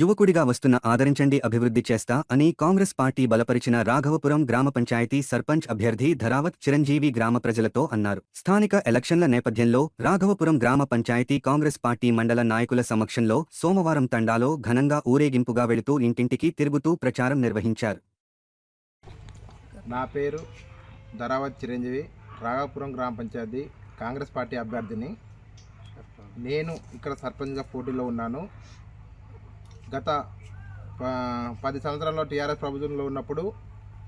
యువకుడిగా వస్తున్న ఆదరించండి అభివృద్ధి చేస్తా అని కాంగ్రెస్ పార్టీ బలపరిచిన రాఘవపురం గ్రామ పంచాయతీ సర్పంచ్ అభ్యర్థి ధరావత్ చిరంజీవి గ్రామ ప్రజలతో అన్నారు. స్థానిక ఎలక్షన్ల నేపథ్యంలో రాఘవపురం గ్రామ పంచాయతీ కాంగ్రెస్ పార్టీ మండల నాయకుల సమక్షంలో సోమవారం తండాలో ఘనంగా ఊరేగింపుగా వెళుతూ ఇంటింటికి తిరుగుతూ ప్రచారం నిర్వహించారు. నా పేరు ధరావత్ చిరంజీవి రాఘవపురం గ్రామ పంచాయతీ కాంగ్రెస్ పార్టీ అభ్యర్థిని. నేను ఇక్కడ సర్పంచ్గా పోటీలో ఉన్నాను. గత ప- పది సంవత్సరాల్లో టీఆర్ఎస్ ప్రభుత్వంలో ఉన్నప్పుడు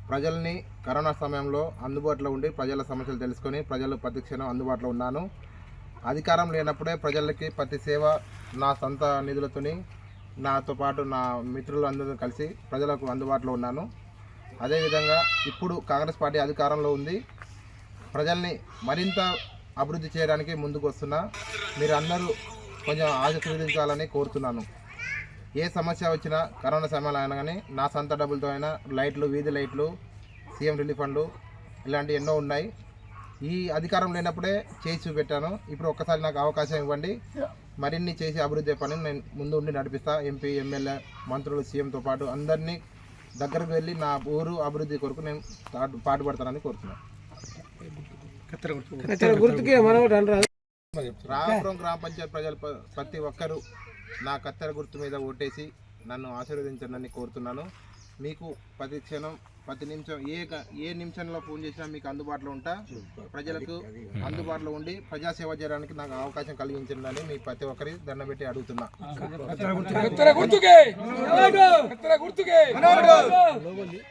ప్రజల్ని కరోనా సమయంలో అందుబాటులో ఉండి ప్రజల సమస్యలు తెలుసుకొని ప్రజలు ప్రతిక్షణం అందుబాటులో ఉన్నాను. అధికారం లేనప్పుడే ప్రజలకి ప్రతి సేవ నా సొంత నిధులతోని నాతో పాటు నా మిత్రులు అందరూ కలిసి ప్రజలకు అందుబాటులో ఉన్నాను. అదేవిధంగా ఇప్పుడు కాంగ్రెస్ పార్టీ అధికారంలో ఉంది. ప్రజల్ని మరింత అభివృద్ధి చేయడానికి ముందుకు వస్తున్నా. మీరు అందరూ కొంచెం ఆశీర్వదించాలని కోరుతున్నాను. ఏ సమస్య వచ్చినా కరోనా సమయంలో అయినా కానీ నా సొంత డబ్బులతో అయినా లైట్లు వీధి లైట్లు సీఎం రిలీఫ్ ఫండ్లు ఇలాంటివి ఎన్నో ఉన్నాయి. ఈ అధికారం లేనప్పుడే చేసి చూపెట్టాను. ఇప్పుడు ఒక్కసారి నాకు అవకాశం ఇవ్వండి. మరిన్ని చేసి అభివృద్ధి పని నేను ముందు ఉండి నడిపిస్తా. ఎంపీ ఎమ్మెల్యే మంత్రులు సీఎంతో పాటు అందరినీ దగ్గరకు వెళ్ళి నా ఊరు అభివృద్ధి కొరకు నేను పాటు పాటుపడతానని కోరుతున్నాను. రామపురం గ్రామ పంచాయతీ ప్రజలు ప్రతి ఒక్కరూ నా కత్తెర గుర్తు మీద ఓటేసి నన్ను ఆశీర్వదించండి కోరుతున్నాను. మీకు ప్రతి క్షణం ప్రతి నిమిషం ఏ ఏ నిమిషంలో ఫోన్ చేసినా మీకు అందుబాటులో ఉంటా. ప్రజలకు అందుబాటులో ఉండి ప్రజాసేవ చేయడానికి నాకు అవకాశం కలిగించండి అని మీ ప్రతి ఒక్కరి దండం పెట్టి అడుగుతున్నా